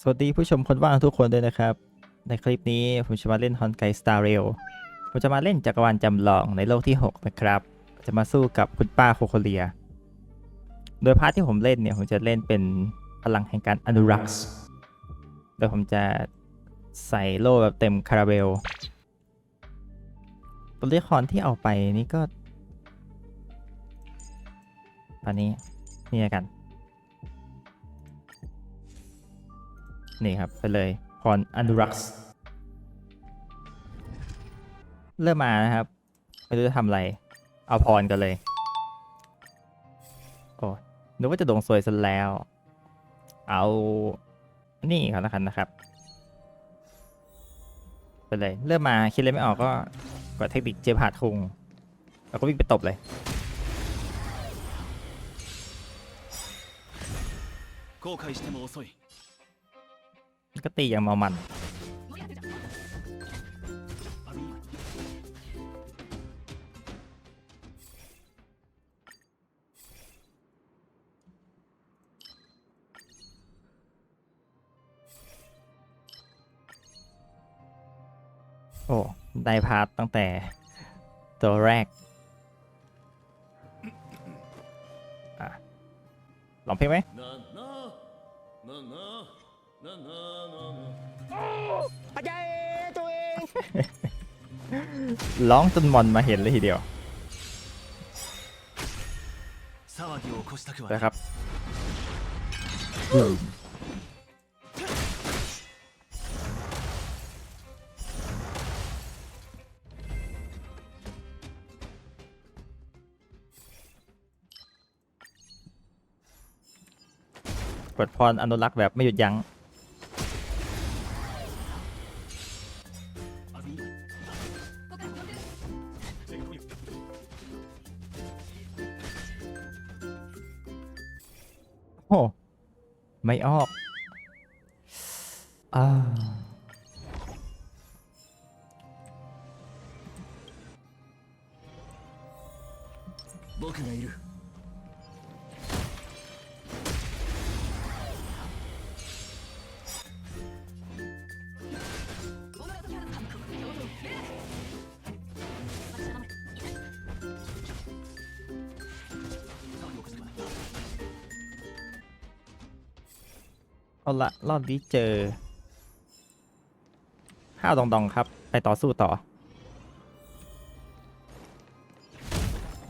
สวัสดีผู้ชมคนว่างทุกคนด้วยนะครับ ในคลิปนี้ผมจะมาเล่นฮอนไกสตาร์เรลผมจะมาเล่นจักรวาลจำลองในโลกที่ 6 นะครับ จะมาสู้กับคุณป้าโคโคเลีย โดยพาร์ทที่ผมเล่นเนี่ย ผมจะเล่นเป็นพลังแห่งการอนุรักษ์ โดยผมจะใส่โล่แบบเต็มคาราเบล ตัวละครที่เอาไปนี่ก็ตอนนี้นี่ละกัน นี่ครับ ไปเลยพรอนุรักษ์เริ่มมานะครับ ไม่รู้จะทำอะไร เอาพรกันเลย โอ้นึกว่าจะดวงสวยซะแล้ว เอา นี่ก่อนแล้วกันนะครับ ไปเลย เริ่มมาคิดอะไรไม่ออกก็กดเทคนิคเจพาดคุง แล้วก็วิ่งไปตบเลย 後悔しても遅い ก็ตีอย่างเมามันโอ้ได้พาร์ทตั้งแต่ตัวแรกอะลองเพลงไหม นะนะนะนะอาจารย์ตัวเองร้องจนมอนมาเห็นเลยทีเดียวนะครับเปิดพรอนุรักษ์แบบไม่หยุดยั้ง ไม่ออกอ่า 僕がいる เอาละรอบนี้เจอห้าวดองดองครับ ไปต่อสู้ต่อ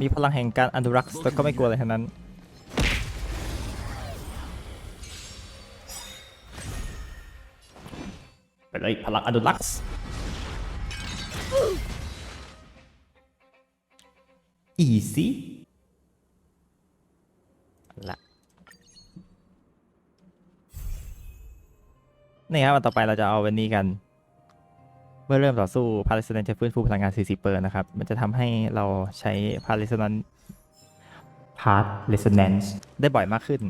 มีพลังแห่งการอนุรักษ์แต่ก็ไม่กลัวอะไรทั้งนั้น ไปเลยพลังอนุรักษ์อีซี่นี่ครับวันต่อไปเราจะเอาวันนี้กัน เมื่อเริ่มต่อสู้พาริสนันจะฟื้นฟูพลังงาน 40เปอร์นะครับ มันจะทำให้เราใช้พาริสนันพาร์ทเรส o น a นซ์ได้บ่อยมากขึ้น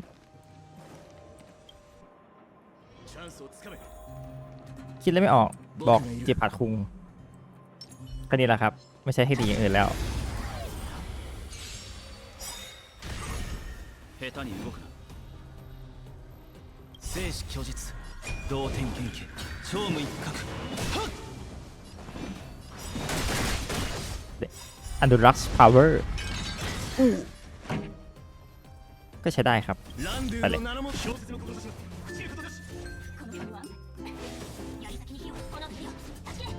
チャンスをつかめ คิดแล้วไม่ออกบอกเจ็บผาดคุงก็นี่แหละครับ ไม่ใช่ให้ดีอย่างอื่นแล้ว 下手に動くな生死虚実 同点元気超無一角 อนุรักษ์พาวเวอร์ก็ใช้ได้ครับ ランドゥあれの名のも小説の志の朽ちることなしこの世はやり先に火をこの火を助け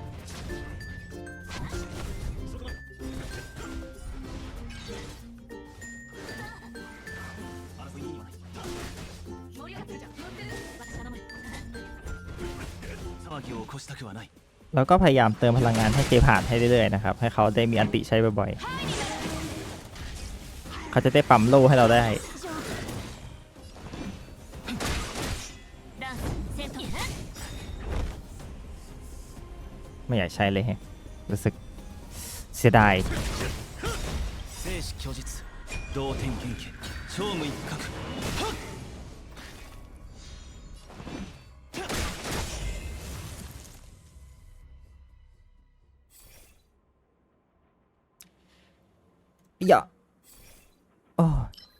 แล้วก็พยายามเติมพลังงานให้เคผ่านให้เรื่อยๆนะครับ ให้เขาได้มีอันติใช้บ่อยๆ เขาจะได้ปั๊มโล่ให้เราได้ ไม่อยากใช้เลยฮะรู้สึกเสียดาย หยาโอ้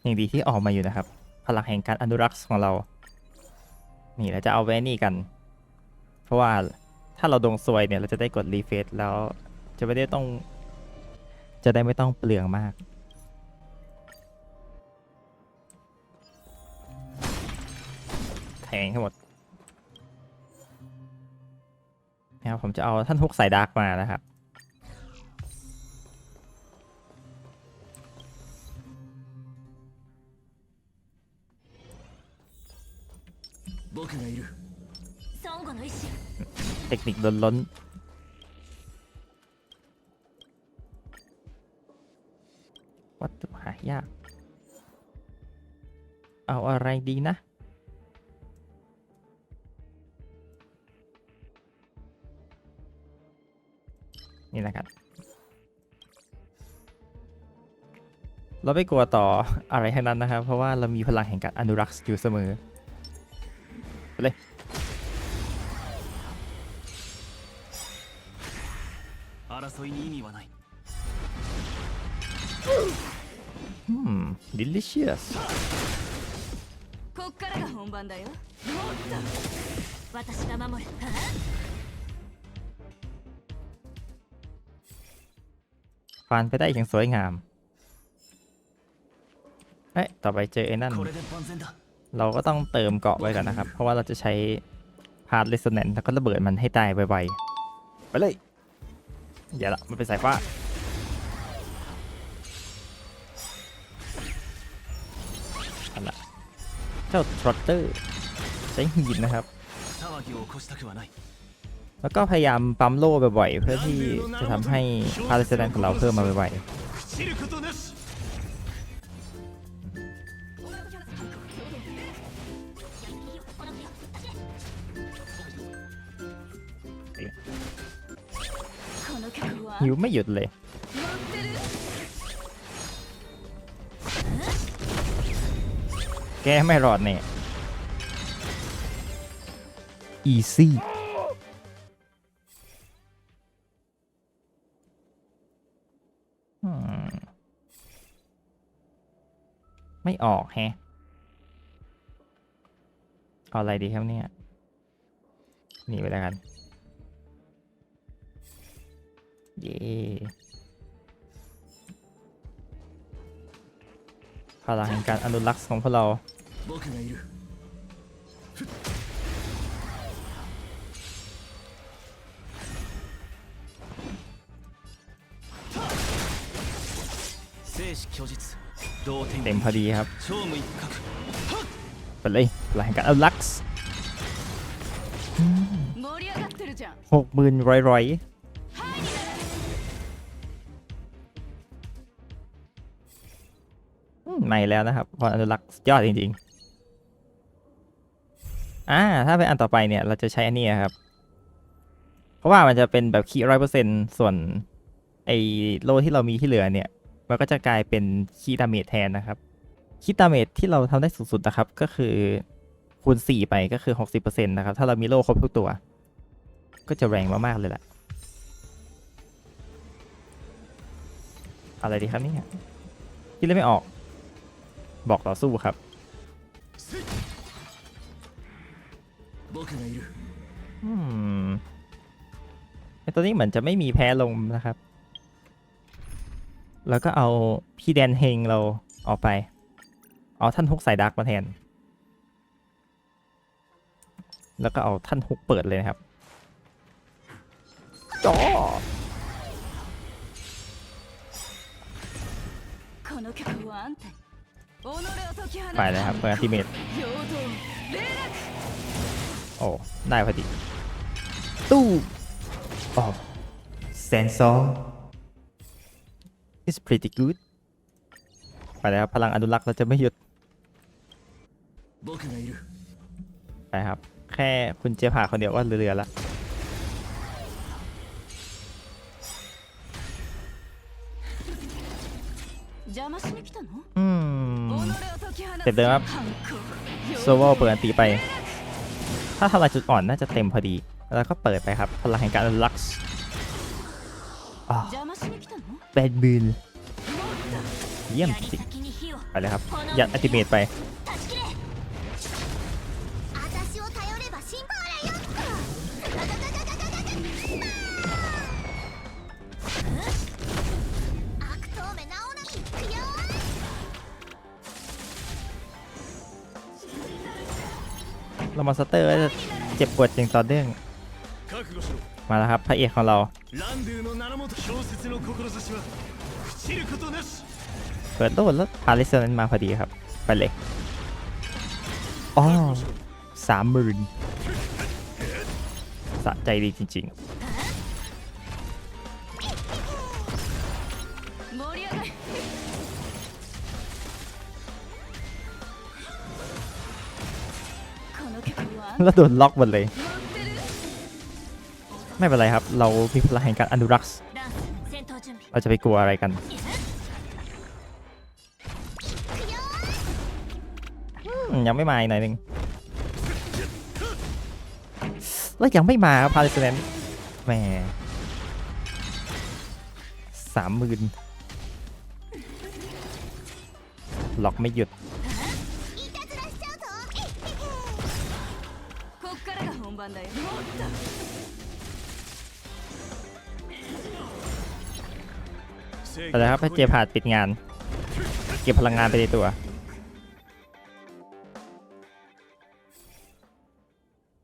ยังดีที่ออกมาอยู่นะครับ พลังแห่งการอนุรักษ์ของเรา นี่เราจะเอาไว้นี่กัน เพราะว่าถ้าเราดวงซวยเนี่ยเราจะได้กดรีเฟซแล้วจะไม่ได้ต้อง จะได้ไม่ต้องเปลืองมาก แทงทั้งหมดนะครับผมจะเอาท่านฮุกสายดาร์กมานะครับ เทคนิคล้นล้นวัตถุหายาก เอาอะไรดีนะ นี่นะครับ เราไม่กลัวต่ออะไรทั้งนั้นนะครับ เพราะว่าเรามีพลังแห่งการอนุรักษ์อยู่เสมอไปเลย 争いに意味はない อืม delicious こっからが本番だよ私が守るは ฟานไปได้อย่างสวยงาม เอ๊ะ ต่อไปเจอไอ้นั่น これで万全だ เราก็ต้องเติมเกาะไว้ก่อนนะครับ เพราะว่าเราจะใช้พาร์ทเรสแนนแล้วก็ระเบิดมันให้ตายไวๆ ไปเลย อย่าละมันเป็นสายฟ้าอันละเจ้าทรอตเตอร์ใช้หินนะครับ แล้วก็พยายามปั๊มโล่บ่อยๆ เพื่อที่จะทำให้พาราเซนัของเราเพิ่มมาบ่อยๆ หิวไม่หยุดเลย แกไม่รอดเนี่ยอีซี่ไม่ออกแฮะอะไรดีครับเนี่ยหนีไปแล้วกัน เย่พลังแห่งการอนุรักษ์ของพวกเราเต็มพอดีครับไปเลยพลังแห่งการอนุรักษ์หกหมื่นร้อยร้อย ใหม่แล้วนะครับพรอนุรักษ์ยอดจริงๆอ่าถ้าเป็นอันต่อไปเนี่ย เราจะใช้อันนี้ครับ เพราะว่ามันจะเป็นแบบคีร้อยเปอร์เซ็นส่วนไอโลที่เรามีที่เหลือเนี่ย มันก็จะกลายเป็นคีดาเมจแทนนะครับคีดาเมจที่เราทำได้สูงสุดนะครับ ก็คือคูณ4ไปก็คือ 60%นะครับ ถ้าเรามีโลครบทุกตัว ก็จะแรงมากๆเลยแหละอะไรดีครับเนี่ยคิดเลยไม่ออก บอกต่อสู้ครับ 僕がいる อืมไอตัวนี้เหมือนจะไม่มีแพ้ลงนะครับ แล้วก็เอาพี่แดนเฮงเราออกไป เอาท่านฮุกสายดักมาแทน แล้วก็เอาท่านฮุกเปิดเลยนะครับจอ この曲はあんたに己を解き放 ไปเลยครับเพื่อที่เมตโอ้ได้พอดีตู้โอ้เซนโซอร์ is pretty good ไปแล้วพลังอนุรักษ์เราจะไม่หยุดไปครับ แค่คุณเจผ่าคนเดียวว่าเรือละ เสร็จเลยครับโซเวเปิดอันตีไป ถ้าทำลายจุดอ่อนน่าจะเต็มพอดี แล้วก็เปิดไปครับพลังแห่งการลักส์แบดบินเยี่ยมสิไปเลยครับ ยัดอัติเมตไป เรามอนสเตอร์จะเจ็บปวดจริงต่อเนื่องมาแล้วครับพระเอกของเราเปิดโลดแล้วอาริสนั้นมาพอดีครับ ไปเลยอ๋อสามหมื่นสะใจดีจริง ๆ แล้วโดนล็อกหมดเลย ไม่เป็นไรครับ เราพิพลาแห่งการอนุรักษ์เราจะไปกลัวอะไรกัน ยังไม่มาอีกหน่อยนึงแล้วยังไม่มาครับพาเลสเนนแหมสามหมื่นล็อกไม่หยุด からが本番だよもっと 正 ไปเลยครับให้เจพาดปิดงาน เก็บพลังงานไปในตัว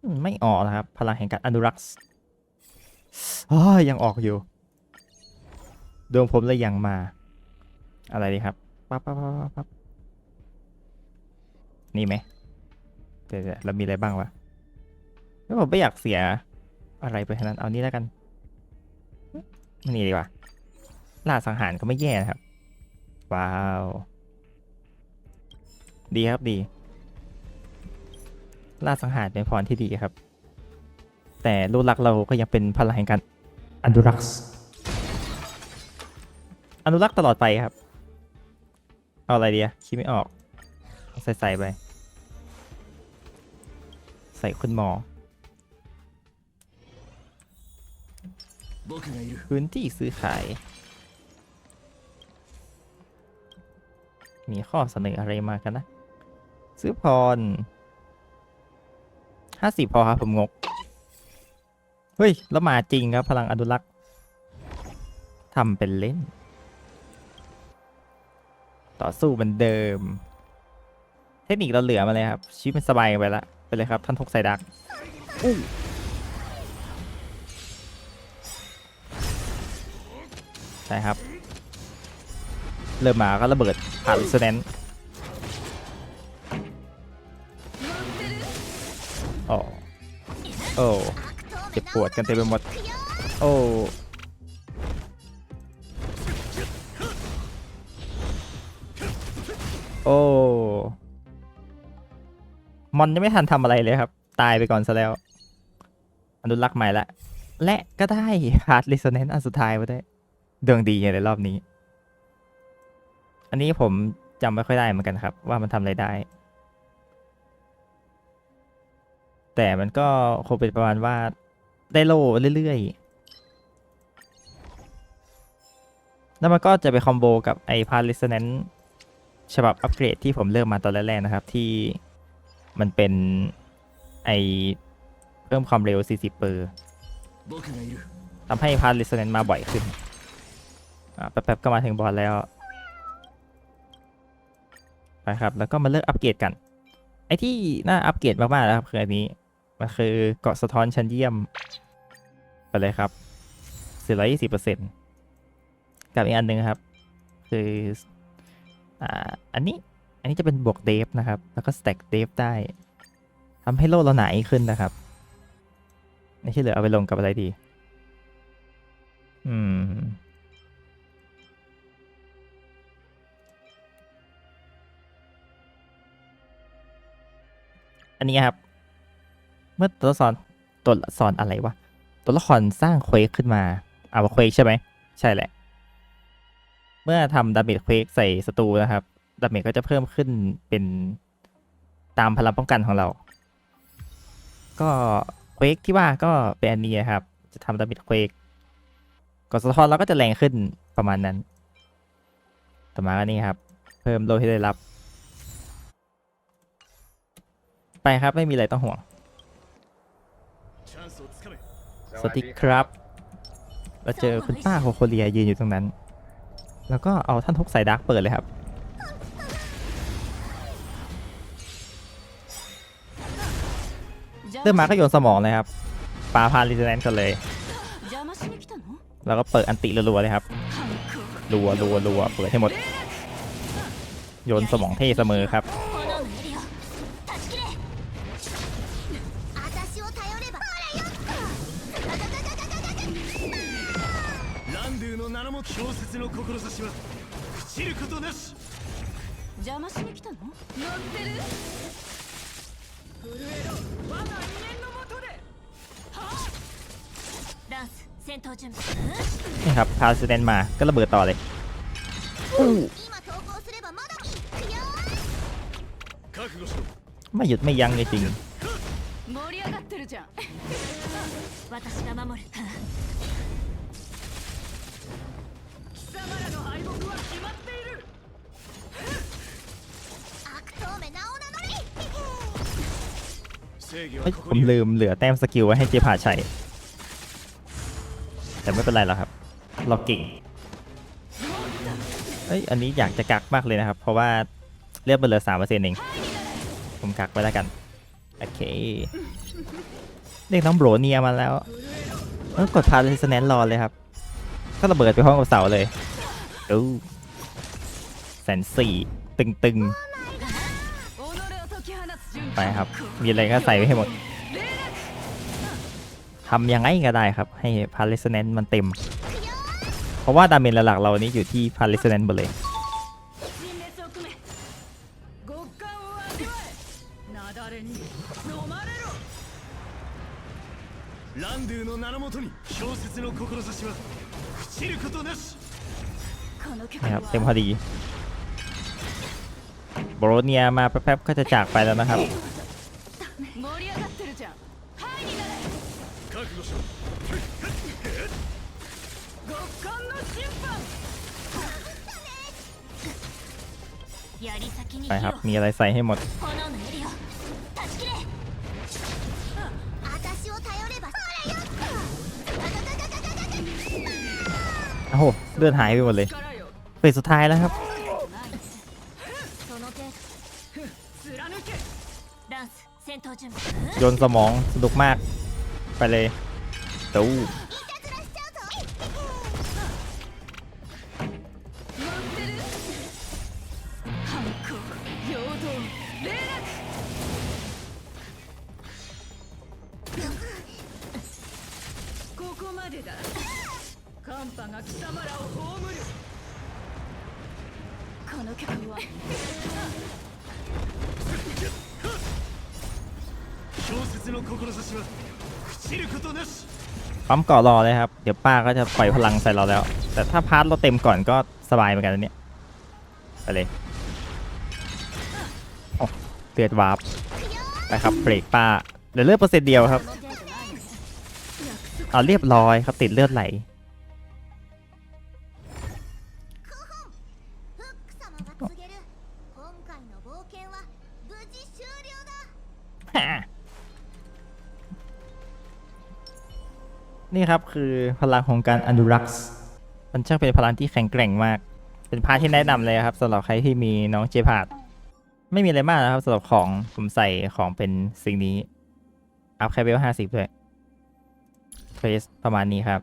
อืมไม่ออกนะครับ พลังแห่งการอนุรักษ์อ้อยังออกอยู่ ดวงผมเลยยังมา อะไรดีครับปั๊บปั๊บปั๊บปั๊บปั๊บนี่ไหมเดี๋ยวๆเรามีอะไรบ้างวะ แล้วผมไม่อยากเสียอะไรไปทั้งนั้นเอานี้แล้วกันนี่ดีกว่าล่าสังหารก็ไม่แย่นะครับ ว้าว ดีครับดีล่าสังหารเป็นพรที่ดีครับ แต่รูกลักษณ์เราก็ยังเป็นพลังแห่งการอนุรักษ์อนุรักษ์ตลอดไปครับ เอาอะไรดีอะคิดไม่ออกเอาใส่ใส่ไป ใส่คุณหมอ พื้นที่ซื้อขาย มีข้อเสนออะไรมากันนะ ซื้อพรห้าสิบพอครับผมงก เฮ้ย แล้วมาจริงครับ พลังอนุรักษ์ทำเป็นเล่น ต่อสู้เหมือนเดิม เทคนิคเราเหลือมาเลยครับ ชีวิตมันสบายไปละไปเลยครับ ท่านทกไซดักอู้ ช่ครับ เริ่มมาก็ระเบิดผ่านสแนนโอ้โอ้เจ็บปวดกันเต็มไปหมด โอ้โอ้มอนยังไม่ทันทำอะไรเลยครับ ตายไปก่อนซะแล้ว อนุรักษ์ใหม่ละ และก็ได้ฮาร์ดลิสเนนอันสุดท้ายมาได้ ดวงดีในรอบนี้ อันนี้ผมจำไม่ค่อยได้เหมือนกันครับ ว่ามันทำอะไรได้ แต่มันก็คงเป็นประมาณว่าได้โล่เรื่อยๆ แล้วมันก็จะไปคอมโบกับไอพาร์ลิสเนนฉบับอัปเกรดที่ผมเริ่มมาตอนแรกๆนะครับ ที่มันเป็นไอเพิ่มความเร็ว 40 เปอร์ทำให้พาร์ลิสเนนมาบ่อยขึ้น อ่าแป๊บๆก็มาถึงบอสแล้วไปครับ แล้วก็มาเลิกอัปเกรดกัน ไอที่น่าอัปเกรดมากๆแล้วครับคืออันนี้มันคือเกาะสะท้อนชั้นเยี่ยม ไปเลยครับ420%กับอีกอันหนึ่งครับ คืออ่าอันนี้อันนี้จะเป็นบวกเดฟนะครับ แล้วก็สแต็กเดฟได้ทำให้โลกเราหนาขึ้นนะครับในที่เหลือเอาไปลงกับอะไรดี อืม อันนี้ครับ เมื่อตัวละครตัวละครอะไรวะ ตัวละครสร้างเควกขึ้นมาอ่าวเควกใช่ไหม ใช่แหละ เมื่อทำดาเมจเควกใส่ศัตรูนะครับดาเมจก็จะเพิ่มขึ้นเป็นตามพลังป้องกันของเรา ก็เควกที่ว่าก็เป็นอันนี้ครับ จะทำดาเมจเควกกดสะท้อนเราก็จะแรงขึ้นประมาณนั้น ต่อมาก็นี่ครับ เพิ่มโลที่ได้รับ ไปครับไม่มีอะไรต้องห่วง สวัสดีครับ เราเจอคุณป้าโคโคเลียยืนอยู่ตรงนั้น แล้วก็เอาท่านทุกสายดักเปิดเลยครับ เริ่มมาก็โยนสมองเลยครับปาพาลิเทนกันเลย แล้วก็เปิดอันติรัวๆเลยครับรัวๆๆเปิดให้หมด โยนสมองเท่เสมอครับ สแตนมาก็ระเบิดต่อเลยไม่หยุดไม่ยั้งเลยจริงผมลืมเหลือแต้มสกิลไว้ให้เจ๊ผาช้แต่ไม่เป็นไรแล้วครับ เราเก่งเอ้ยอันนี้อยากจะกักมากเลยนะครับ เพราะว่าเลือดมันเหลือสามเปอร์เซ็นต์เอง ผมกักไว้แล้วกัน โอเคเรียกน้องโบรเนียมาแล้วแล้วกดพาเลยสแนนรอเลยครับ ก็ระเบิดไปห้องกับเสาเลยดูแสนสี่ตึงๆ ไปครับ มีอะไรก็ใส่ไว้ให้หมดทำยังไงก็ได้ครับ ให้พาร์ลสแนนมันเต็ม เพราะว่าดาเมจหลักๆเรานี้อยู่ที่พาเลสแนนหมดเลย 陳列を組め極寒を味わえ雪崩に飲まれろランドゥの名のもとに氷雪の志は朽ちることなしこの曲 นะครับ は เต็มพอดีโบรเนียมาแป๊บๆก็จะจากไปแล้วนะครับ ไปครับ มีอะไรใส่ให้หมด โอ้โห เลือดหายไปหมดเลยเฟสสุดท้ายแล้วครับ โยนสมองสนุกมาก ไปเลยตู้ ปั๊มเกาะรอเลยครับ เดี๋ยวป้าก็จะปล่อยพลังใส่เราแล้ว แต่ถ้าพาร์ทเราเต็มก่อนก็สบายเหมือนกันนะเนี่ยไปเลยโอ้เตือดวาร์ปไปครับเบรกป้าเหลือเลือดเปอร์เซ็นต์เดียวครับเอาเรียบร้อยครับติดเลือดไหล นี่ครับคือพลังของการอนุรักษ์ มันช่างเป็นพลังที่แข็งแกร่งมาก เป็นพาร์ทที่แนะนำเลยครับสำหรับใครที่มีน้องเจพาดไม่มีอะไรมากนะครับสำหรับของผมใส่ของเป็นสิ่งนี้ อัพแคเบลห้าสิบด้วยเฟสประมาณนี้ครับ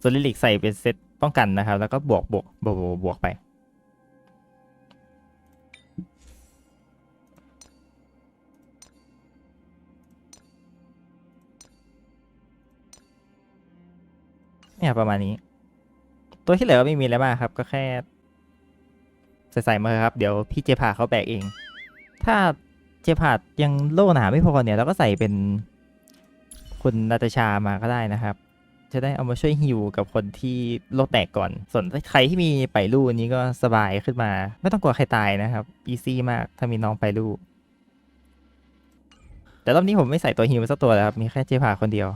ส่วนลิลิกใส่เป็นเซตป้องกันนะครับ แล้วก็บวกบวกบวกบวกบวกไป เนี่ยประมาณนี้ ตัวที่เหลือก็ไม่มีอะไรมากครับ ก็แค่ ใส่ๆมาครับ เดี๋ยวพี่เจพาเขาแบกเอง ถ้าเจพาดยังโล่หนาไม่พอเนี่ยเราก็ใส่เป็นคุณนาตาชามาก็ได้นะครับ จะได้เอามาช่วยฮิวกับคนที่โลแตกก่อน ส่วนใครที่มีไปลู่นี้ก็สบายขึ้นมา ไม่ต้องกลัวใครตายนะครับอีซี่มากถ้ามีน้องไปลู่แต่รอบนี้ผมไม่ใส่ตัวฮิวสักตัวแล้วครับ มีแค่เจพาคนเดียว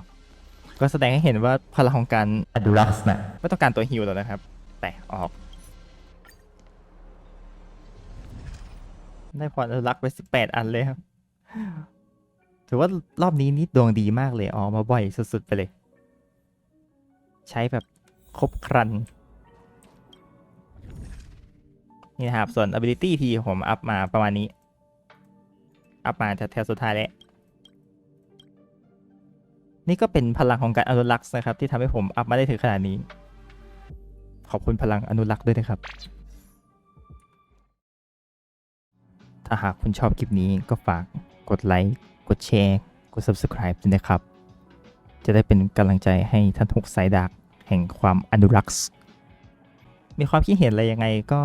ก็แสดงให้เห็นว่าพลังของการอดูรักนะไม่ต้องการตัวฮิวแล้วนะครับ แต่ออก ได้พรอนุรักษ์ไปสิบแปดอันเลยครับ ถือว่ารอบนี้นี่ดวงดีมากเลยออกมาบ่อยสุดๆไปเลย ใช้แบบครบครันนี่นะครับ ส่วน ability ที่ผมอัพมาประมาณนี้ อัพมาแถวๆสุดท้ายแล้ว นี่ก็เป็นพลังของการอนุรักษ์นะครับ ที่ทำให้ผมอัพมาได้ถึงขนาดนี้ ขอบคุณพลังอนุรักษ์ด้วยนะครับ ถ้าหากคุณชอบคลิปนี้ก็ฝากกดไลค์กดแชร์กด subscribe ด้วยนะครับ จะได้เป็นกำลังใจให้ท่านทุกสายดักแห่งความอนุรักษ์ มีความคิดเห็นอะไรยังไงก็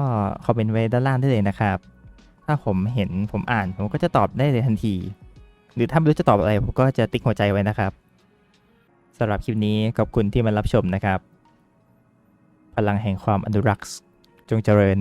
คอมเมนต์ไว้ด้านล่างได้เลยนะครับ ถ้าผมเห็นผมอ่านผมก็จะตอบได้เลยทันที หรือถ้าไม่รู้จะตอบอะไรผมก็จะติ๊กหัวใจไว้นะครับ สำหรับคลิปนี้ขอบคุณที่มารับชมนะครับ พลังแห่งความอนุรักษ์จงเจริญ